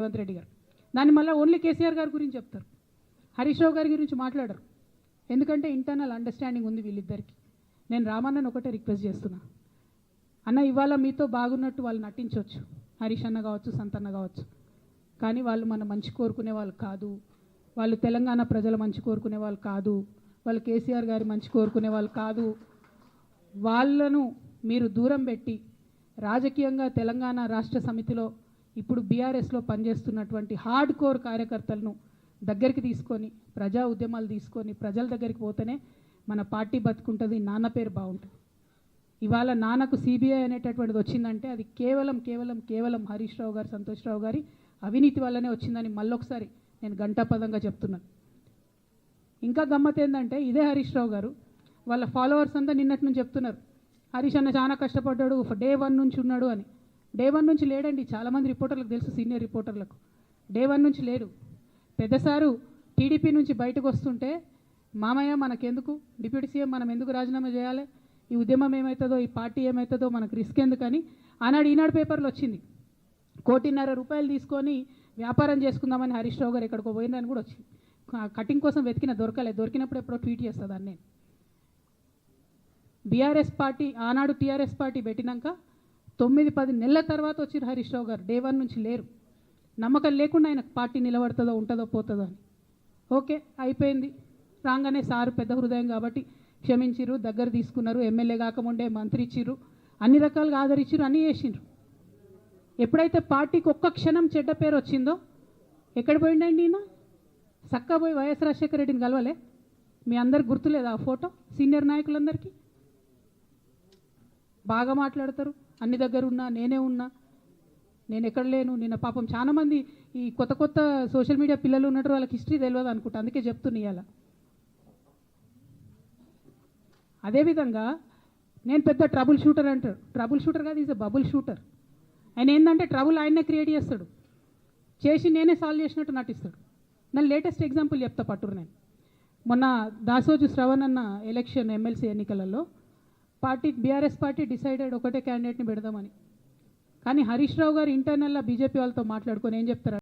రేవంత్ రెడ్డి గారు. దాన్ని మళ్ళీ ఓన్లీ కేసీఆర్ గారి గురించి చెప్తారు. హరీష్ రావు గారి గురించి మాట్లాడరు. ఎందుకంటే ఇంటర్నల్ అండర్స్టాండింగ్ ఉంది వీళ్ళిద్దరికి. నేను రామన్నను ఒకటే రిక్వెస్ట్ చేస్తున్నా. అన్న ఇవాళ మీతో బాగున్నట్టు వాళ్ళు నటించవచ్చు హరీష్ అన్న కావచ్చు సంతన్న కావచ్చు. కానీ వాళ్ళు మన మంచి కోరుకునే వాళ్ళు కాదు. వాళ్ళు తెలంగాణ ప్రజల మంచి కోరుకునే వాళ్ళు కాదు. వాళ్ళు కేసీఆర్ గారి మంచి కోరుకునే వాళ్ళు కాదు. వాళ్ళను మీరు దూరం పెట్టి రాజకీయంగా తెలంగాణ రాష్ట్ర సమితిలో ఇప్పుడు బీఆర్ఎస్లో పనిచేస్తున్నటువంటి హార్డ్ కోర్ కార్యకర్తలను దగ్గరికి తీసుకొని ప్రజా ఉద్యమాలు తీసుకొని ప్రజల దగ్గరికి పోతేనే మన పార్టీ బతుకుంటుంది నాన్న పేరు బాగుంటుంది. ఇవాళ నాన్నకు సిబిఐ అనేటటువంటిది వచ్చిందంటే అది కేవలం కేవలం కేవలం హరీష్ రావు గారు సంతోష్ రావు గారి అవినీతి వల్లనే వచ్చిందని మళ్ళొకసారి నేను గంటాపదంగా చెప్తున్నాను. ఇంకా గమ్మత్ ఏంటంటే ఇదే హరీష్ రావు గారు వాళ్ళ ఫాలోవర్స్ అంతా నిన్నటి నుంచి చెప్తున్నారు. హరీష్ అన్న చాలా కష్టపడ్డాడు డే వన్ నుంచి ఉన్నాడు అని. డే వన్ నుంచి లేడండి. చాలామంది రిపోర్టర్లకు తెలుసు సీనియర్ రిపోర్టర్లకు. డే వన్ నుంచి లేడు. పెద్దసారు టీడీపీ నుంచి బయటకు వస్తుంటే మామయ్య మనకెందుకు? డిప్యూటీ సీఎం మనం ఎందుకు రాజీనామా చేయాలి? ఈ ఉద్యమం ఏమవుతుందో ఈ పార్టీ ఏమవుతుందో మనకు రిస్క్ ఎందుకని ఆనాడు ఈనాడు పేపర్లో వచ్చింది. కోటిన్నర రూపాయలు తీసుకొని వ్యాపారం చేసుకుందామని హరీష్ రావు గారు ఎక్కడికో పోయిందని కూడా వచ్చింది. కటింగ్ కోసం వెతికిన దొరకలేదు దొరికినప్పుడు ఎప్పుడో ట్వీట్ చేస్తుందని నేను. బీఆర్ఎస్ పార్టీ ఆనాడు టీఆర్ఎస్ పార్టీ పెట్టినాక తొమ్మిది పది నెలల తర్వాత వచ్చిన హరీష్ రావు గారు. డే వన్ నుంచి లేరు. నమ్మకం లేకుండా ఆయన పార్టీ నిలబడుతుందో ఉంటుందో పోతుందో అని. ఓకే అయిపోయింది. రాగానే సారు పెద్ద హృదయం కాబట్టి క్షమించిర్రు దగ్గర తీసుకున్నారు ఎమ్మెల్యే కాకముండే మంత్రి ఇచ్చిర్రు అన్ని రకాలుగా ఆదరించారు అన్నీ చేసిండ్రు. ఎప్పుడైతే పార్టీకి ఒక్క క్షణం చెడ్డ పేరు వచ్చిందో ఎక్కడ పోయిండండి ఈయన? చక్కా పోయి వైఎస్ రాజశేఖర రెడ్డిని కలవలే? మీ అందరికి గుర్తులేదా ఆ ఫోటో? సీనియర్ నాయకులందరికీ? బాగా మాట్లాడతారు. అన్ని దగ్గర ఉన్నా నేనే ఉన్నా నేను ఎక్కడ లేను నిన్న పాపం చాలామంది ఈ కొత్త కొత్త సోషల్ మీడియా పిల్లలు ఉన్నట్టు వాళ్ళకి హిస్టరీ తెలియదు అనుకుంటా అందుకే చెప్తున్నా ఇవాళ అదేవిధంగా నేను పెద్ద ట్రబుల్ షూటర్ అంటారు. ట్రబుల్ షూటర్ కాదు ఈజ్ అ బబుల్ షూటర్ ఆయన ఏంటంటే ట్రబుల్ ఆయన్నే క్రియేట్ చేస్తాడు. చేసి నేనే సాల్వ్ చేసినట్టు నటిస్తాడు. నన్ను లేటెస్ట్ ఎగ్జాంపుల్ చెప్తా పట్టురు నేను. మొన్న దాసోజు శ్రవణ్ అన్న ఎలక్షన్ ఎమ్మెల్సీ ఎన్నికలలో పార్టీ బీఆర్ఎస్ పార్టీ డిసైడెడ్ ఒకటే క్యాండిడేట్ని పెడదామని. కానీ హరీష్ రావు గారు ఇంటర్నల్గా బీజేపీ వాళ్ళతో మాట్లాడుకొని ఏం చెప్తారు?